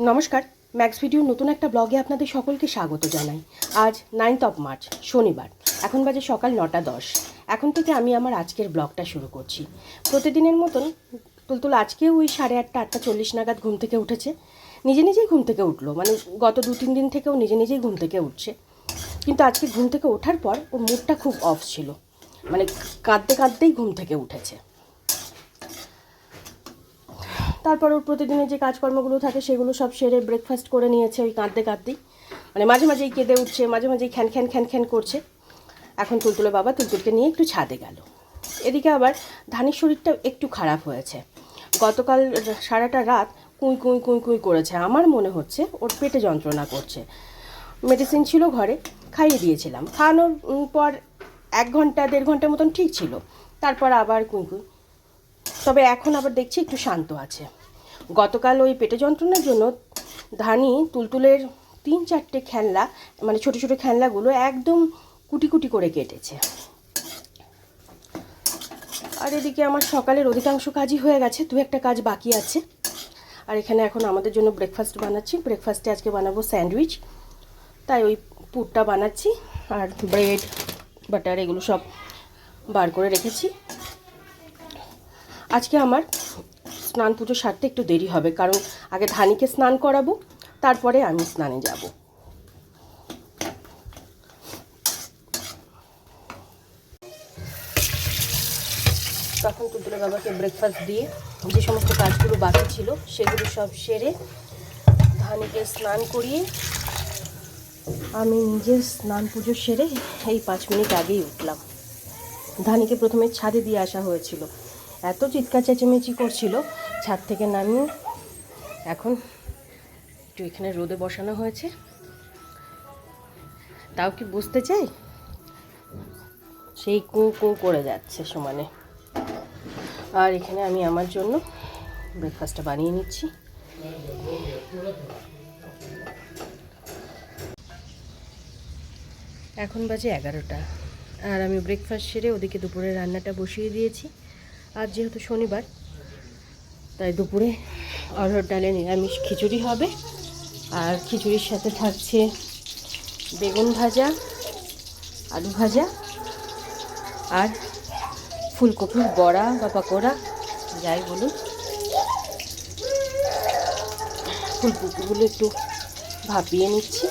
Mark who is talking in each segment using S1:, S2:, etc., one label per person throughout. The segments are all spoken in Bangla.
S1: নমস্কার ম্যাক্স ভিডিওর নতুন একটা ব্লগে আপনাদের সকলকে স্বাগত জানাই। আজ নাইন্থ অফ মার্চ শনিবার। এখন বাজে সকাল নটা দশ। এখন থেকে আমি আমার আজকের ব্লগটা শুরু করছি। প্রতিদিনের মতন তুলতুল আজকেও ওই সাড়ে আটটা আটটা চল্লিশ নাগাদ ঘুম থেকে উঠেছে। নিজে নিজেই ঘুম থেকে উঠল। মানে গত দু, তিন দিন থেকেও নিজে নিজেই ঘুম থেকে উঠছে। কিন্তু আজকে ঘুম থেকে ওঠার পর ওর মুডটা খুব অফ ছিল। মানে কাঁদতে কাঁদতেই ঘুম থেকে উঠেছে। তারপর ওর প্রতিদিনের যে কাজকর্মগুলো থাকে সেগুলো সব সেরে ব্রেকফাস্ট করে নিয়েছে ওই কাঁদতে কাঁদতেই। মানে মাঝে মাঝেই কেঁদে উঠছে, মাঝে মাঝেই খ্যান খ্যান খ্যান খ্যান করছে। এখন তুলতুলে বাবা তুলতুলকে নিয়ে একটু ছাদে গেল। এদিকে আবার ধানির শরীরটা একটু খারাপ হয়েছে। গতকাল সারাটা রাত কুঁই কুঁই কুঁই কুঁই করেছে। আমার মনে হচ্ছে ওর পেটে যন্ত্রণা করছে। মেডিসিন ছিল ঘরে, খাইয়ে দিয়েছিলাম। খাওয়ানোর পর এক ঘণ্টা, দেড় ঘণ্টার মতন ঠিক ছিল। তারপর আবার কুঁই কুঁই। তবে এখন আবার দেখছি একটু শান্ত আছে। গতকাল ওই পেটে যন্ত্রণার জন্য ধানি, তুলতুলের তিন চারটে খেলনা মানে ছোট ছোট খেলনাগুলো একদম কুটি কুটি করে কেটেছে। আর এদিকে আমার সকালের অধিকাংশ কাজই হয়ে গেছে, দু একটা কাজ বাকি আছে। আর এখানে এখন আমাদের জন্য ব্রেকফাস্ট বানাচ্ছি। ব্রেকফাস্টে আজকে বানাবো স্যান্ডউইচ। তাই ওই পুরটা বানাচ্ছি আর ব্রেড, বাটার এগুলো সব বার করে রেখেছি। আজকে আমার স্নান পুজো সারতে একটু দেরি হবে, কারণ আগে ধানিকে স্নান করাবো, তারপরে আমি স্নানে যাব। তখন তুলতুলে বাবাকে ব্রেকফাস্ট দিয়ে যে সমস্ত কাজগুলো বাকি ছিল, সেগুলো সব সেরে ধানিকে স্নান করিয়ে আমি নিজে স্নান পুজো সেরে এই পাঁচ মিনিট আগেই উঠলাম। ধানিকে প্রথমে ছাদে দিয়ে আসা হয়েছিল। এত চিৎকার চেঁচেমেচি করছিল, ছাদ থেকে নামিয়ে এখন একটু এখানে রোদে বসানো হয়েছে। তাও কি বুঝতে চাই? সেই কু কু করে যাচ্ছে সমানে। আর এখানে আমি আমার জন্য ব্রেকফাস্টটা বানিয়ে নিচ্ছি। এখন বাজে এগারোটা। আর আমি ব্রেকফাস্ট সেরে ওদিকে দুপুরে রান্নাটা বসিয়ে দিয়েছি। আর যেহেতু শনিবার, তাই দুপুরে অরহর ডালে নিরামিষ খিচুড়ি হবে। আর খিচুড়ির সাথে থাকছে বেগুন ভাজা, আলু ভাজা, আর ফুলকপির বড়া বা পকোড়া, যাই বলুন। ফুলকপিগুলো একটু ভাপিয়ে নিচ্ছি।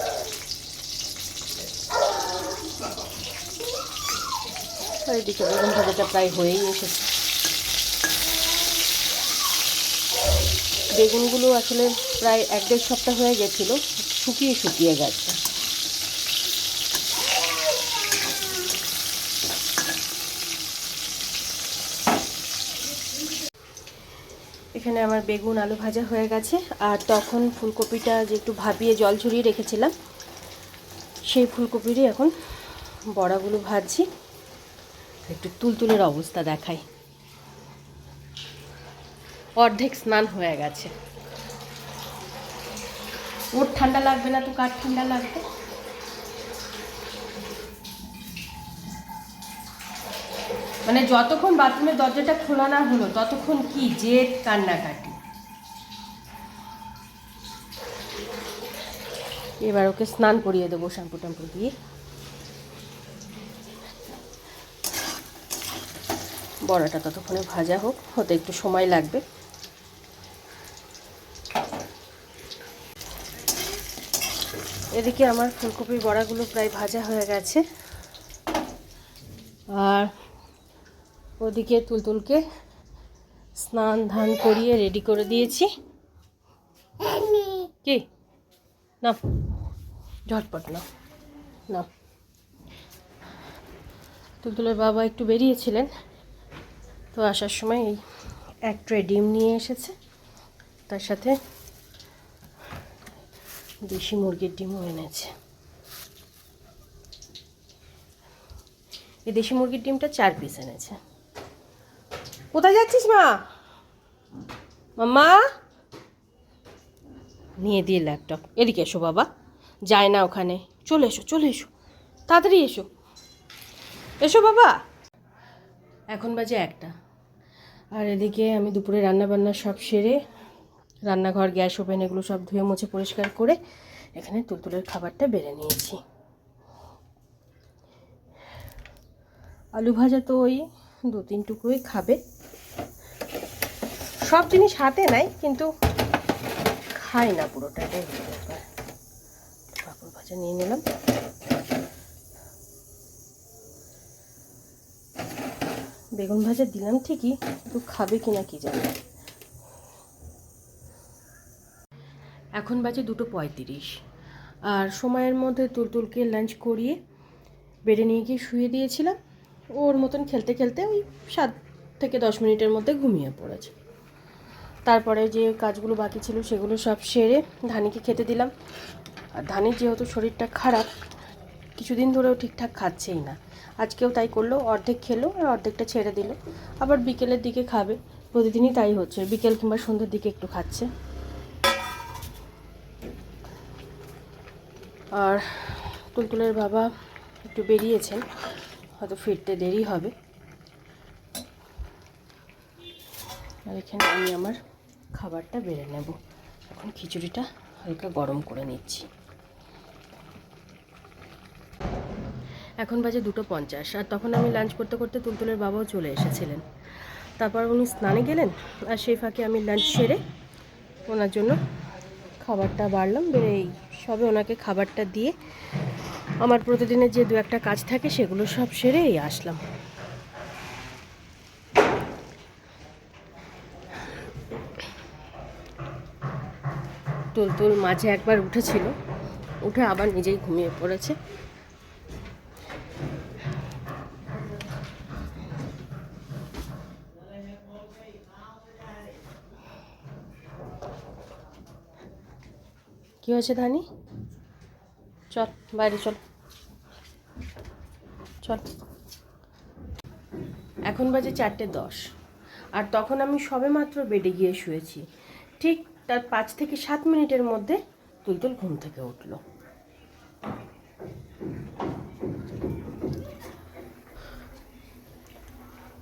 S1: এদিকে বেগুন ভাজাটা প্রায় হয়েই এসেছে। বেগুনগুলো আসলে প্রায় এক দেড় সপ্তাহ হয়ে গেছিল, শুকিয়ে শুকিয়ে গেছে। এখানে আমার বেগুন আলু ভাজা হয়ে গেছে, আর তখন ফুলকপিটা যে একটু ভাপিয়ে জল ঝরিয়ে রেখেছিলাম, সেই ফুলকপিরই এখন বড়াগুলো ভাজছি। একটু তুলতুলের অবস্থা দেখাই। অর্ধেক স্নান হয়ে গেছে। ওর ঠান্ডা লাগবে না তো? কার ঠান্ডা লাগবে? মানে যতক্ষণ বাথরুমের দরজাটা খোলা না হলো, ততক্ষণ কি জেদ, কান্নাকাটি? এবার ওকে স্নান করিয়ে দেবো শ্যাম্পু ট্যাম্পু দিয়ে। বড়াটা ততক্ষণে ভাজা হোক, হতে একটু সময় লাগবে। এদিকে আমার ফুলকপির বড়াগুলো প্রায় ভাজা হয়ে গেছে। আর ওদিকে তুলতুলকে স্নান ধান করিয়ে রেডি করে দিয়েছি। কি? না ঝটপট না না তুলতুলের বাবা একটু বেরিয়েছিলেন, তো আসার সময় এই এক ট্রে ডিম নিয়ে এসেছে। তার সাথে দেশি মুরগির ডিমও এনেছে। এই দেশি মুরগির ডিমটা চার পিস এনেছে। কোথায় যাচ্ছিস মা? মাম্মা? নিয়ে দিয়ে ল্যাপটপ এদিকে এসো বাবা। যায় না ওখানে। চলে এসো চলে এসো। তাড়াতাড়ি এসো। এসো বাবা। এখন বাজে একটা। আর এদিকে আমি দুপুরে রান্না বান্না সব সেরে রান্নাঘর, গ্যাস ওভেন এগুলো সব ধুয়ে মুছে পরিষ্কার করে এখানে তুলতুলের খাবারটা বেড়ে নিয়েছি। আলু ভাজা তো ওই দু তিন টুকুই খাবে। সব জিনিস হাতে নাই, কিন্তু খাই না পুরোটা, এটাই ভাজা নিয়ে নিলাম। বেগুন ভাজা দিলাম ঠিকই, কিন্তু খাবে কিনা কি জানি। এখন বাজে দুটো পঁয়ত্রিশ। আর সময়ের মধ্যে তুলতুলকে লাঞ্চ করিয়ে বেডে নিয়ে গিয়ে শুয়ে দিয়েছিলাম। ওর মতন খেলতে খেলতে ওই সাত থেকে দশ মিনিটের মধ্যে ঘুমিয়ে পড়েছে। তারপরে যে কাজগুলো বাকি ছিল সেগুলো সব সেরে ধানিকে খেতে দিলাম। আর ধানির যেহেতু শরীরটা খারাপ, কিছুদিন ধরেও ঠিকঠাক খাচ্ছেই না। আজকেও তাই করল, অর্ধেক খেলো আর অর্ধেকটা ছেড়ে দিল। আবার বিকেলের দিকে খাবে, প্রতিদিনই তাই হচ্ছে। বিকেল কিংবা সন্ধ্যের দিকে একটু খাচ্ছে। আর তুলতুলের বাবা একটু বেরিয়েছেন, হয়তো ফিরতে দেরি হবে। আর এখানে আমি আমার খাবারটা বেড়ে নেব। এখন খিচুড়িটা হালকা গরম করে নিচ্ছি। এখন বাজে দুটো পঞ্চাশ, আর তখন আমি লাঞ্চ করতে করতে তুলতুলের বাবাও চলে এসেছিলেন। তারপর উনি স্নানে গেলেন, আর সেই ফাঁকে আমি লাঞ্চ সেরে ওনার জন্য খাবারটা বাড়লাম, বেড়ে সবে ওনাকে খাবারটা দিয়ে আমার প্রতিদিনের যে দু একটা কাজ থাকে সেগুলো সব সেরে এই আসলাম। তুলতুল মাঝে একবার উঠেছিল, উঠে আবার নিজেই ঘুমিয়ে পড়েছে। কি হয়েছে ধানি? চল, বাইরে চল। চল। এখন বাজে চারটে দশ। আর তখন আমি সবে মাত্র বেডে গিয়ে শুয়েছি। ঠিক তার পাঁচ থেকে সাত মিনিটের মধ্যে তুলতুল ঘুম থেকে উঠল।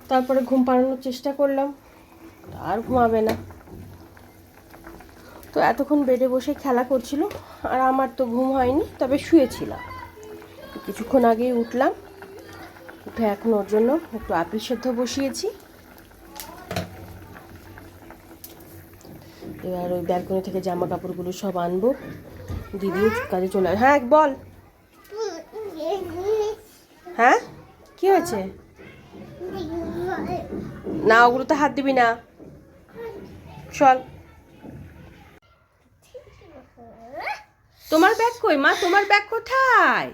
S1: তারপরে ঘুম পাড়ানোর চেষ্টা করলাম। আর ঘুমাবে না। তো এতক্ষণ বেডে বসে খেলা করছিল, আর আমার তো ঘুম হয়নি, তবে শুয়েছিলাম। কিছুক্ষণ আগেই উঠলাম, উঠে এখন ওর জন্য একটু আপেল সেদ্ধ বসিয়েছি। এবার ওই ব্যালকনি থেকে জামা কাপড়গুলো সব আনব। দিদিও কাজে চলে হ্যাঁ বল। হ্যাঁ? কি হয়েছে? না, ওগুলোতে হাত দিবি না। চল। তোমার ব্যাগ কই মা? তোমার ব্যাগ কোথায়?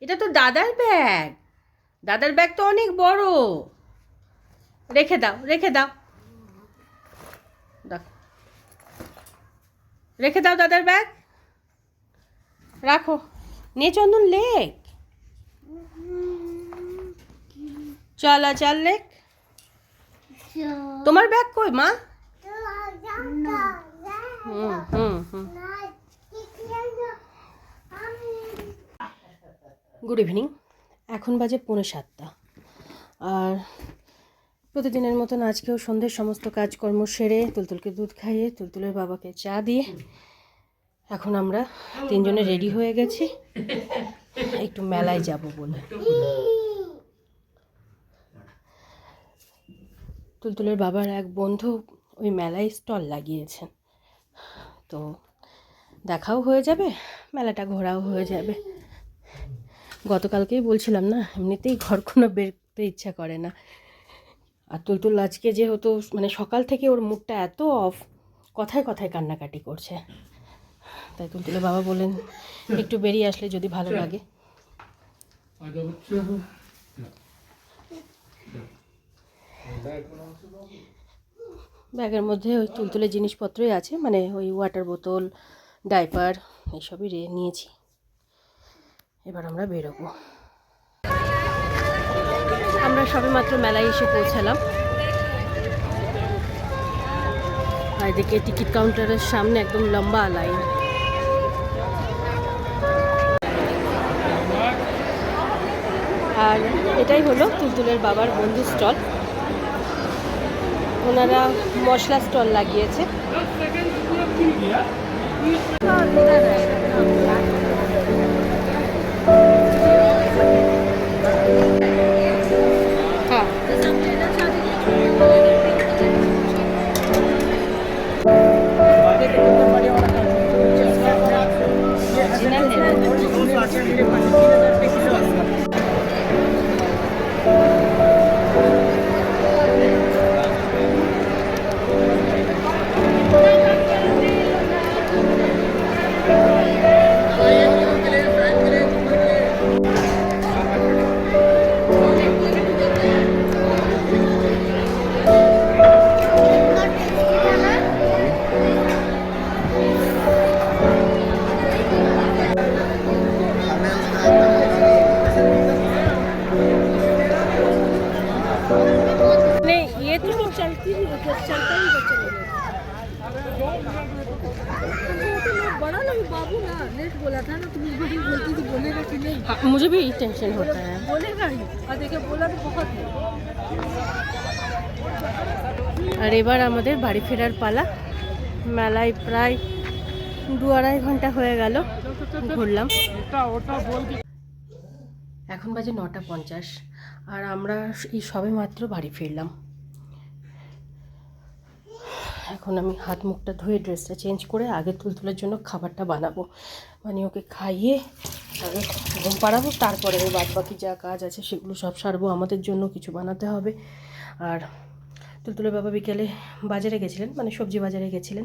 S1: এটা তো দাদার ব্যাগ। দাদার ব্যাগ তো অনেক বড়। রেখে দাও রেখে দাও। দেখো। রেখে দাও দাদার ব্যাগ। রাখো। নে চন্দন লেক। চল চল লেক। তোমার ব্যাগ কই মা? হুম। হুম হুম। গুড ইভিনিং এখন বাজে পৌনে সাতটা। আর প্রতিদিনের মতন আজকেও সন্ধ্যের সমস্ত কাজকর্ম সেরে তুলতুলকে দুধ খাইয়ে তুলতুলের বাবাকে চা দিয়ে এখন আমরা তিনজনে রেডি হয়ে গেছি। একটু মেলায় যাব বলে। তুলতুলের বাবার এক বন্ধু ওই মেলায় স্টল লাগিয়েছেন। তো দেখাও হয়ে যাবে, মেলাটা ঘোরাও হয়ে যাবে। গতকালকেই বলছিলাম না এমনিতেই ঘর কোনো বেরোতে ইচ্ছা করে না। আর তুলতুল আজকে যেহেতু মানে সকাল থেকে ওর মুডটা এত অফ কথায় কথায় কান্নাকাটি করছে। তাই তুলতুলের বাবা বলেন একটু বেরিয়ে আসলে যদি ভালো লাগে। ব্যাগের মধ্যে ওই তুলতুলের জিনিসপত্রই আছে মানে ওই ওয়াটার বোতল ডাইপার এইসবই রে নিয়েছি। এবার আমরা বেরোবো। আমরা সবে মাত্র মেলায় এসে পৌঁছালাম। এদিকে টিকিট কাউন্টারের সামনে একদম লম্বা লাইন। আর এটাই হলো তুলতুলের বাবার বন্ধু স্টল। ওনারা মশলা স্টল লাগিয়েছে। এবার আমাদের বাড়ি ফেরার পালা। মেলায় প্রায় দু আড়াই ঘণ্টা হয়ে গেল, ঘুরলাম। এখন বাজে নটা পঞ্চাশ, আর আমরা এই সবে মাত্র বাড়ি ফিরলাম। এখন আমি হাত মুখটা ধুয়ে ড্রেসটা চেঞ্জ করে আগে তুলতুলের জন্য খাবারটা বানাবো। মানে ওকে খাইয়ে আগে ঘুম পাড়াবো, তারপরে বাদ বাকি যা কাজ আছে সেগুলো সব সারবো। আমাদের জন্য কিছু বানাতে হবে। আর তুলতুলের বাবা বিকেলে বাজারে গেছিলেন মানে সবজি বাজারে গেছিলেন।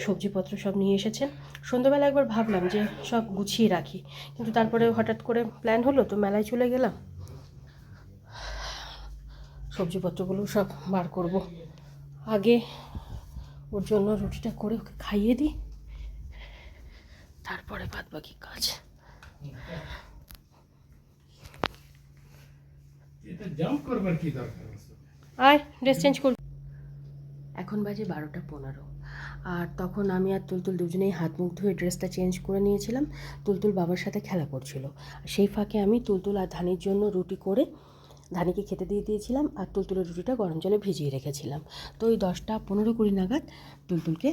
S1: সবজিপত্র সব নিয়ে এসেছেন। সন্ধ্যাবেলা একবার ভাবলাম যে সব গুছিয়ে রাখি। কিন্তু তারপরে হঠাৎ করে প্ল্যান হলো, তো মেলায় চলে গেলাম। সবজিপত্রগুলো সব বার করব। আগে ওর জন্য রুটিটা করে ওকে খাইয়ে দিই। তারপরে বাদ বাকি কাজ।
S2: এটা জাম্প করবার কি দরকার?
S1: আয় ড্রেস চেঞ্জ কর এখন বাজে বারোটা পনেরো। আর তখন আমি আর তুলতুল দুজনেই হাত মুখ ধুয়ে ড্রেসটা চেঞ্জ করে নিয়েছিলাম। তুলতুল বাবার সাথে খেলা করছিল। সেই ফাঁকে আমি তুলতুল আর ধানির জন্য রুটি করে ধানিকে খেতে দিয়ে দিয়েছিলাম আর তুলতুলের রুটিটা গরম জলে ভিজিয়ে রেখেছিলাম। তো ওই দশটা পনেরো কুড়ি নাগাদ তুলতুলকে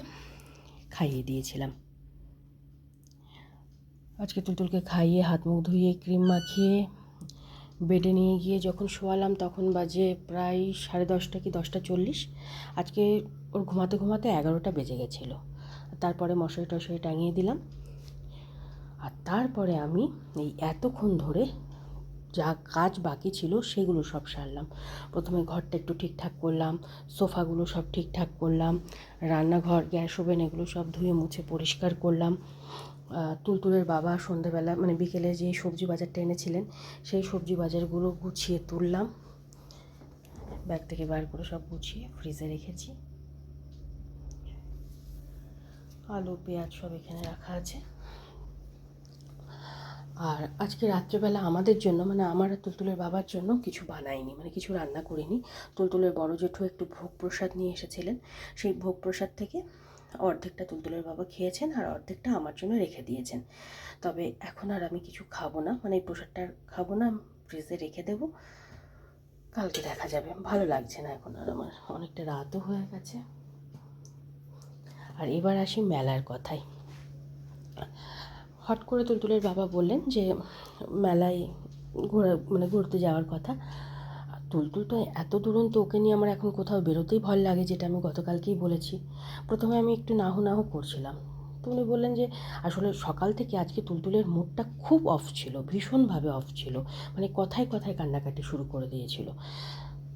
S1: খাইয়ে দিয়েছিলাম। আজকে তুলতুলকে খাইয়ে হাত মুখ ধুয়ে ক্রিম মাখিয়ে বেডে নিয়ে গিয়ে যখন শোয়ালাম তখন বাজে প্রায় সাড়ে দশটা কি দশটা চল্লিশ। আজকে ওর ঘুমাতে ঘুমাতে এগারোটা বেজে গেছিল। তারপরে মশারি টশারি টাঙিয়ে দিলাম। আর তারপরে আমি এই এতক্ষণ ধরে যা কাজ বাকি ছিল সেগুলো সব সারলাম। প্রথমে ঘরটা একটু ঠিকঠাক করলাম, সোফাগুলো সব ঠিকঠাক করলাম, রান্নাঘর, গ্যাস ওভেন এগুলো সব ধুয়ে মুছে পরিষ্কার করলাম। তুলতুলের বাবা সন্ধেবেলা মানে বিকেলে যে সবজি বাজারটা এনেছিলেন সেই সবজি বাজারগুলো গুছিয়ে তুললাম। ব্যাগ থেকে বার করে সব গুছিয়ে ফ্রিজে রেখেছি। আলু, পেঁয়াজ সব এখানে রাখা আছে। আর আজকে রাত্রেবেলা আমাদের জন্য মানে আমার তুলতুলের বাবার জন্য কিছু বানাইনি মানে কিছু রান্না করিনি। তুলতুলের বড় জেঠু একটু ভোগ প্রসাদ নিয়ে এসেছিলেন। সেই ভোগ প্রসাদ থেকে অর্ধেকটা তুলতুলের বাবা খেয়েছেন আর অর্ধেকটা আমার জন্য রেখে দিয়েছেন। তবে এখন আর আমি কিছু খাব না মানে এই প্রসাদটা খাব না, ফ্রিজে রেখে দেবো। কালকে দেখা যাবে। ভালো লাগছে না এখন আর আমার। অনেকটা রাতও হয়ে গেছে। আর এবার আসি মেলার কথায় হট করে তুলতুলের বাবা বললেন যে, মেলায় ঘোরা মানে ঘুরতে যাওয়ার কথা। আর তুলতুল তো এত দুরন্ত ওকে নিয়ে আমার এখন কোথাও বেরোতেই ভয় লাগে যেটা আমি গতকালকেই বলেছি। প্রথমে আমি একটু নাহু নাহু করছিলাম। তো উনি বললেন যে, আসলে সকাল থেকে আজকে তুলতুলের মুডটা খুব অফ ছিল, ভীষণভাবে অফ ছিল মানে কথায় কথায় কান্নাকাটি শুরু করে দিয়েছিল।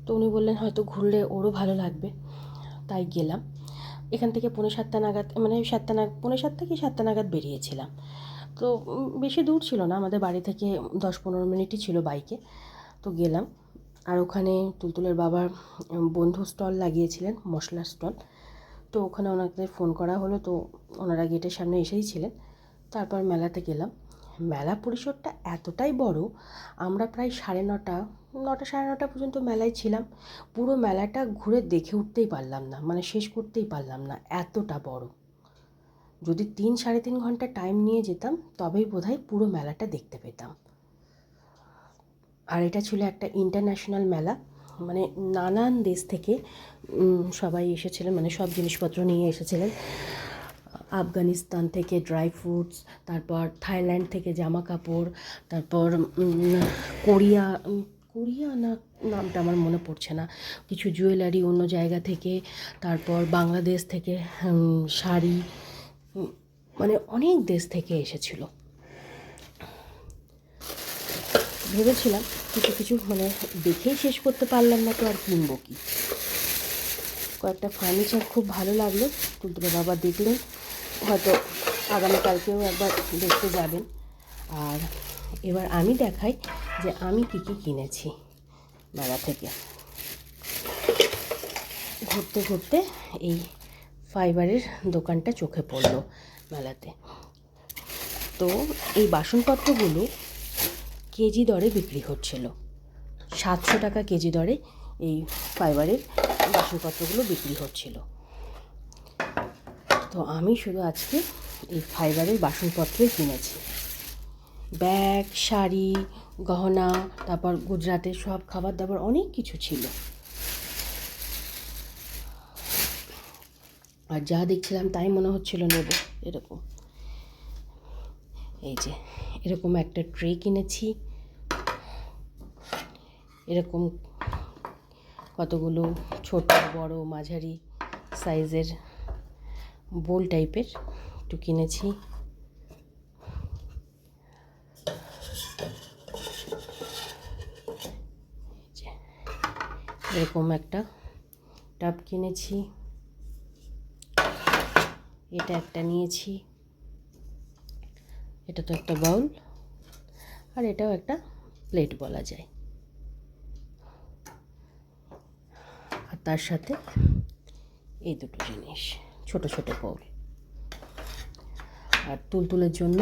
S1: তো উনি বললেন, হয়তো ঘুরলে ওরও ভালো লাগবে। তাই গেলাম। এখান থেকে পৌনে সাতটা নাগাদ মানে সাতটা নাগাদ, পৌনে সাতটা কি সাতটা নাগাদ বেরিয়েছিলাম। তো বেশি দূর ছিল না, আমাদের বাড়ি থেকে দশ পনেরো মিনিটই ছিল বাইকে তো গেলাম। আর ওখানে তুলতুলের বাবার বন্ধু স্টল লাগিয়েছিলেন, মশলার স্টল। তো ওখানে ওনাদের ফোন করা হলো, তো ওনারা গেটের সামনে এসেই ছিলেন। তারপর মেলাতে গেলাম। মেলা পরিসরটা এতটাই বড়, আমরা প্রায় সাড়ে নটা নটা সাড়ে নটা পর্যন্ত মেলায় ছিলাম। পুরো মেলাটা ঘুরে দেখে উঠতেই পারলাম না মানে শেষ করতেই পারলাম না, এতটা বড়। যদি তিন সাড়ে তিন ঘণ্টা টাইম নিয়ে যেতাম, তবেই বোধহয় পুরো মেলাটা দেখতে পেতাম। আর এটা ছিল একটা ইন্টারন্যাশনাল মেলা। মানে নানান দেশ থেকে সবাই এসেছিলেন মানে সব জিনিসপত্র নিয়ে এসেছিলেন। আফগানিস্তান থেকে ড্রাই ফ্রুটস তারপর থাইল্যান্ড থেকে জামা কাপড় তারপর কোরিয়া কোরিয়া না, নামটা আমার মনে পড়ছে না। কিছু জুয়েলারি অন্য জায়গা থেকে, তারপর বাংলাদেশ থেকে শাড়ি মানে অনেক দেশ থেকে এসেছিল। ভেবেছিলাম কিছু কিছু মানে দেখেই শেষ করতে পারলাম না তো আর কিনবো কি। কয়েকটা ফার্নিচার খুব ভালো লাগল। তুলতুলে বাবা দেখলেন। হয়তো আগামীকালকেও একবার দেখতে যাবেন। আর এবার আমি দেখাই যে আমি কী কী কিনেছি মেলা থেকে। ঘুরতে ঘুরতে এই ফাইবারের দোকানটা চোখে পড়ল মেলাতে। তো এই বাসনপত্রগুলো কেজি দরে বিক্রি হচ্ছিল। সাতশো টাকা কেজি দরে এই ফাইবারের বাসনপত্রগুলো বিক্রি হচ্ছিল। তো আমি শুধু আজকে এই ফাইবারের বাসনপত্রই কিনেছি। ব্যাগ, শাড়ি, গহনা, তারপর গুজরাটের সব খাবার দাবার অনেক কিছু ছিল। আর যা দেখছিলাম তাই মনে হচ্ছিল নেব এরকম। এই যে, এরকম একটা ট্রে কিনেছি। এরকম কতগুলো ছোট, বড়, মাঝারি সাইজের বোল টাইপের একটু কিনেছি। এরকম একটা টাব কিনেছি। এটা একটা নিয়েছি। এটা তো একটা বাউল। আর এটাও একটা প্লেট বলা যায় আর তার সাথে এই দুটো জিনিস, ছোট ছোট বাউল আর তুলতুলের জন্য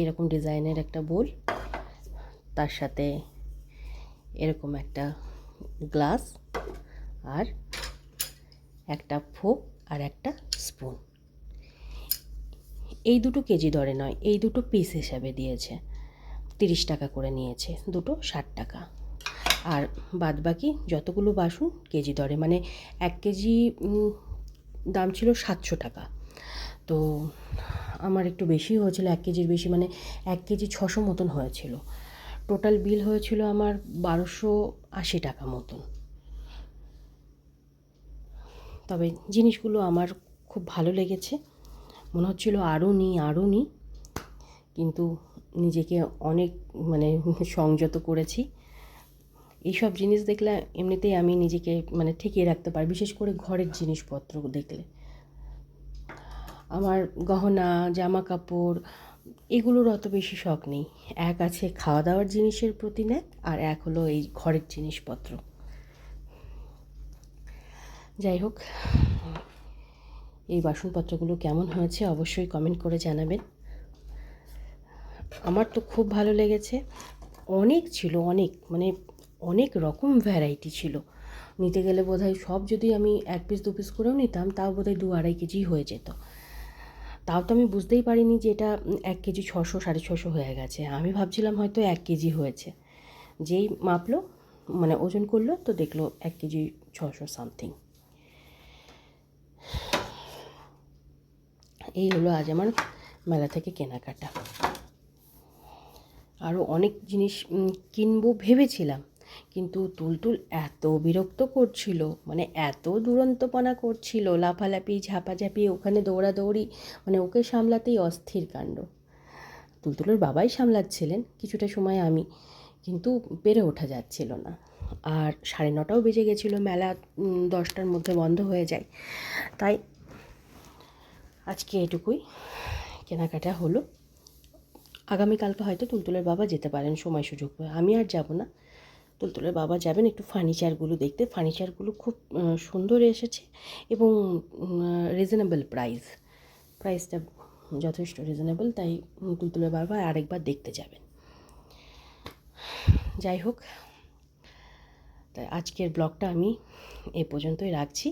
S1: এরকম ডিজাইনের একটা বোল তার সাথে এরকম একটা গ্লাস আর একটা ফোক আর একটা স্পুন এই দুটো কেজি দরে নয়, এই দুটো পিস হিসাবে দিয়েছে। তিরিশ টাকা করে নিয়েছে, দুটো ষাট টাকা। আর বাদ বাকি যতগুলো বাসন কেজি দরে মানে এক কেজি দাম ছিল সাতশো টাকা। তো আমার একটু বেশি হয়েছিল, এক কেজির বেশি মানে এক কেজি ছশো মতন হয়েছিল। টোটাল বিল হয়েছিল আমার বারোশো আশি টাকা মতন। তবে জিনিসগুলো আমার খুব ভালো লেগেছে। মনে হচ্ছিল আরও নিই আরও নিই। কিন্তু নিজেকে অনেক মানে সংযত করেছি। এইসব জিনিস দেখলে এমনিতেই আমি নিজেকে মানে ঠেকিয়ে রাখতে পারি, বিশেষ করে ঘরের জিনিসপত্র দেখলে। আমার গহনা জামা কাপড় এগুলোর অত বেশি শখ নেই। এক আছে খাওয়া দাওয়ার জিনিসের প্রতি ন্যাক, আর এক হলো এই ঘরের জিনিসপত্র। যাই হোক, এই বাসনপত্রগুলো কেমন হয়েছে অবশ্যই কমেন্ট করে জানাবেন। আমার তো খুব ভালো লেগেছে। অনেক ছিল, অনেক। মানে অনেক রকম ভ্যারাইটি ছিল। নিতে গেলে বোধহয় সব যদি আমি এক পিস দু পিস করেও নিতাম, তাও বোধহয় দু আড়াই কেজি হয়ে যেত। তাও তো আমি বুঝতেই পারিনি যে এটা এক কেজি ছশো সাড়ে ছশো হয়ে গেছে। আমি ভাবছিলাম হয়তো এক কেজি হয়েছে। যেই মাপলো মানে ওজন করল, তো দেখল এক কেজি ছশো সামথিং এই হলো আজ আমার মেলা থেকে কেনাকাটা। আরও অনেক জিনিস কিনবো ভেবেছিলাম। কিন্তু তুলতুল এত বিরক্ত করছিল মানে এত দুরন্তপনা করছিল, লাফালাফি, ঝাপাঝাপি, ওখানে দৌড়াদৌড়ি মানে ওকে সামলাতেই অস্থির কাণ্ড। তুলতুলের বাবাই সামলাচ্ছিলেন, কিছুটা সময় আমি, কিন্তু পেরে ওঠা যাচ্ছিল না। আর সাড়ে নটাও বেজে গেছিল, মেলা দশটার মধ্যে বন্ধ হয়ে যায়। তাই আজকে এটুকুই। কেনাকাটা হলো। আগামীকালকে হয়তো তুলতুলের বাবা যেতে পারেন, সময় সুযোগ আমি আর যাব না। তুলতুলের বাবা যাবেন একটু ফার্নিচারগুলো দেখতে। ফার্নিচারগুলো খুব সুন্দর এসেছে এবং রিজনেবল প্রাইস প্রাইসটা যথেষ্ট রিজনেবল তাই তুলতুলের বাবা আরেকবার দেখতে যাবেন। যাই হোক, তাই আজকের ব্লগটা আমি এ পর্যন্তই রাখছি।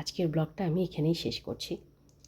S1: আজকের ব্লগটা আমি এখানেই শেষ করছি।